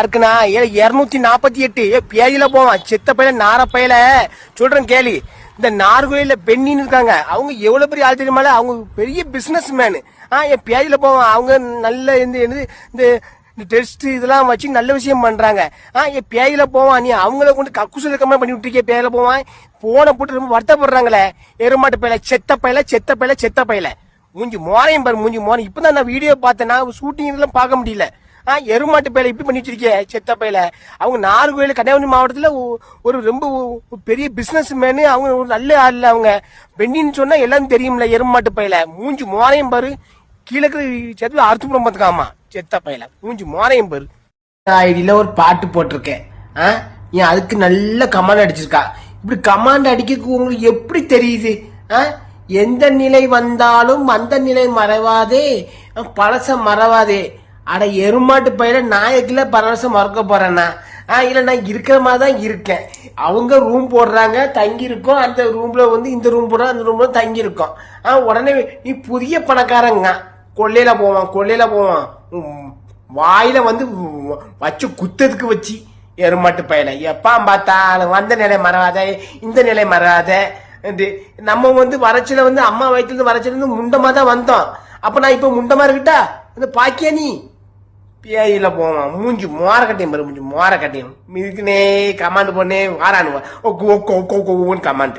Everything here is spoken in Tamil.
இருக்குண்ணா ஏ இருநூத்தி நாற்பத்தி எட்டு. ஏ பேயில போவான். செத்த பையில நார பையில. சொல்றேன் கேலி இந்த நார்கோயில பெண்ணின்னு இருக்காங்க. அவங்க எவ்வளவு பெரிய ஆள் தெரியுமால? அவங்க பெரிய பிசினஸ் மேனு ஆ என் பேயில போவான். அவங்க நல்ல இந்த இந்த இந்த டெஸ்ட் இதெல்லாம் வச்சு நல்ல விஷயம் பண்றாங்க. ஆ என் பேயில போவான். நீ அவங்கள கொண்டு கக்கூசு இருக்க மாதிரி பண்ணி விட்டுருக்கே பேயில போவான். போன போட்டு ரொம்ப வருத்தப்படுறாங்களே. எருமாட்டு பையில செத்த பையில செத்த பையில செத்த பையில. மூஞ்சி மோரையும் பாரு மூஞ்சி மோரம் இப்பதான் நான் வீடியோ பார்த்தேன். நான் ஷூட்டிங் எல்லாம் பார்க்க முடியல. எருமாட்டு பையில இப்படி பண்ணி வச்சிருக்கே செத்த பையில. அவங்க நாகர்கோயில் கன்னியாகுமரி மாவட்டத்தில் ஒரு ரொம்ப பெரிய பிசினஸ் மேனு அவங்க ஒரு நல்ல ஆள் அவங்க. பெண்ணின்னு சொன்னா எல்லாரும் தெரியும்ல எருமாட்டு பையில. மூஞ்சி மோரையும் பாரு. கீழே சேர்த்து அறுத்து பார்த்துக்காமா செத்த பையில. மூஞ்சி மோரையும் பாரு. ஐடியில் ஒரு பாட்டு போட்டிருக்கேன். ஆ ஏன் அதுக்கு நல்ல கமாண்ட் அடிச்சிருக்கா. இப்படி கமாண்ட் அடிக்க உங்களுக்கு எப்படி தெரியுது? ஆ எந்த நிலை வந்தாலும் அந்த நிலை மறவாதே. பழச மறவாதே. அட எருமாட்டு பயில நாயக்கில பரவச மறக்க போறேன்னா. ஆ இல்ல நான் இருக்கிற மாதிரி தான் இருக்கேன். அவங்க ரூம் போடுறாங்க தங்கியிருக்கோம். அந்த ரூம்ல வந்து இந்த ரூம் போடுறோம் அந்த ரூம்ல தங்கியிருக்கோம். ஆ உடனே நீ புதிய பணக்காரங்க. கொள்ளையில போவான் கொள்ளையில போவான். வாயில் வாயில வந்து வச்சு குத்ததுக்கு வச்சு எருமாட்டு பயில எப்பா பார்த்தாலும் வந்த நிலை மறவாத இந்த நிலை மறவாத நம்ம வந்து வறட்சியில வந்து அம்மா வயிற்றுல இருந்து வறட்சியில இருந்து முண்டமா தான் வந்தோம். அப்ப நான் இப்ப முண்டமா இருக்கட்டா இந்த பாக்கியா நீ? பேயில போவான். மூஞ்சி மோர கட்டியும் பாரு மூஞ்சி மோர கட்டியும் இதுக்குன்னே கமாண்ட் பண்ணே வாரானுவா. வாரானு ஒக்கு ஒக்கு ஒக்கு ஒக்குன்னு கமாண்ட்